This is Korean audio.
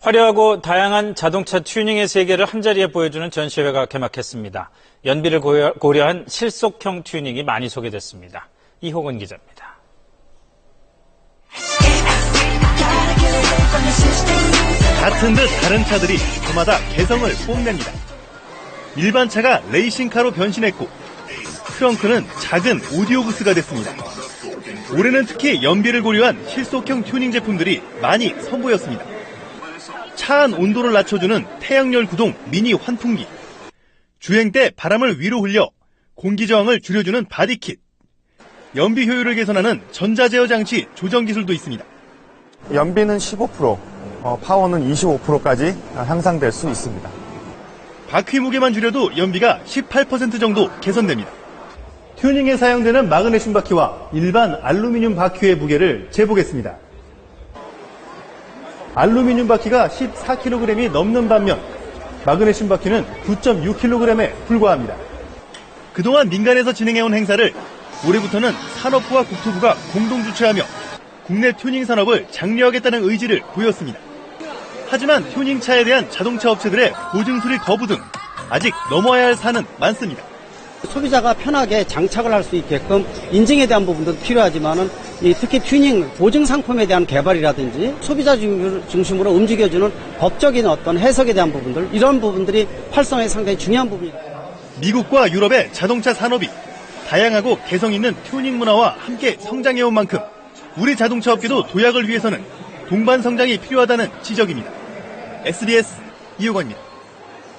화려하고 다양한 자동차 튜닝의 세계를 한자리에 보여주는 전시회가 개막했습니다. 연비를 고려 한 실속형 튜닝이 많이 소개됐습니다. 이호건 기자입니다. 같은 듯 다른 차들이 저마다 개성을 뽐냅니다. 일반 차가 레이싱카로 변신했고 트렁크는 작은 오디오 부스가 됐습니다. 올해는 특히 연비를 고려한 실속형 튜닝 제품들이 많이 선보였습니다. 차안 온도를 낮춰주는 태양열 구동 미니 환풍기, 주행 때 바람을 위로 흘려 공기 저항을 줄여주는 바디킷, 연비 효율을 개선하는 전자제어 장치 조정 기술도 있습니다. 연비는 15%, 어, 파워는 25%까지 향상될 수 있습니다. 바퀴 무게만 줄여도 연비가 18% 정도 개선됩니다. 튜닝에 사용되는 마그네슘 바퀴와 일반 알루미늄 바퀴의 무게를 재보겠습니다. 알루미늄 바퀴가 14kg이 넘는 반면 마그네슘 바퀴는 9.6kg에 불과합니다. 그동안 민간에서 진행해온 행사를 올해부터는 산업부와 국토부가 공동 주최하며 국내 튜닝 산업을 장려하겠다는 의지를 보였습니다. 하지만 튜닝 차에 대한 자동차 업체들의 보증 수리 거부 등 아직 넘어야 할 산은 많습니다. 소비자가 편하게 장착을 할 수 있게끔 인증에 대한 부분도 필요하지만은 특히 튜닝 보증 상품에 대한 개발이라든지 소비자 중심으로 움직여주는 법적인 어떤 해석에 대한 부분들 이런 부분들이 활성화에 상당히 중요한 부분입니다. 미국과 유럽의 자동차 산업이 다양하고 개성 있는 튜닝 문화와 함께 성장해온 만큼 우리 자동차 업계도 도약을 위해서는 동반 성장이 필요하다는 지적입니다. SBS 이호건입니다.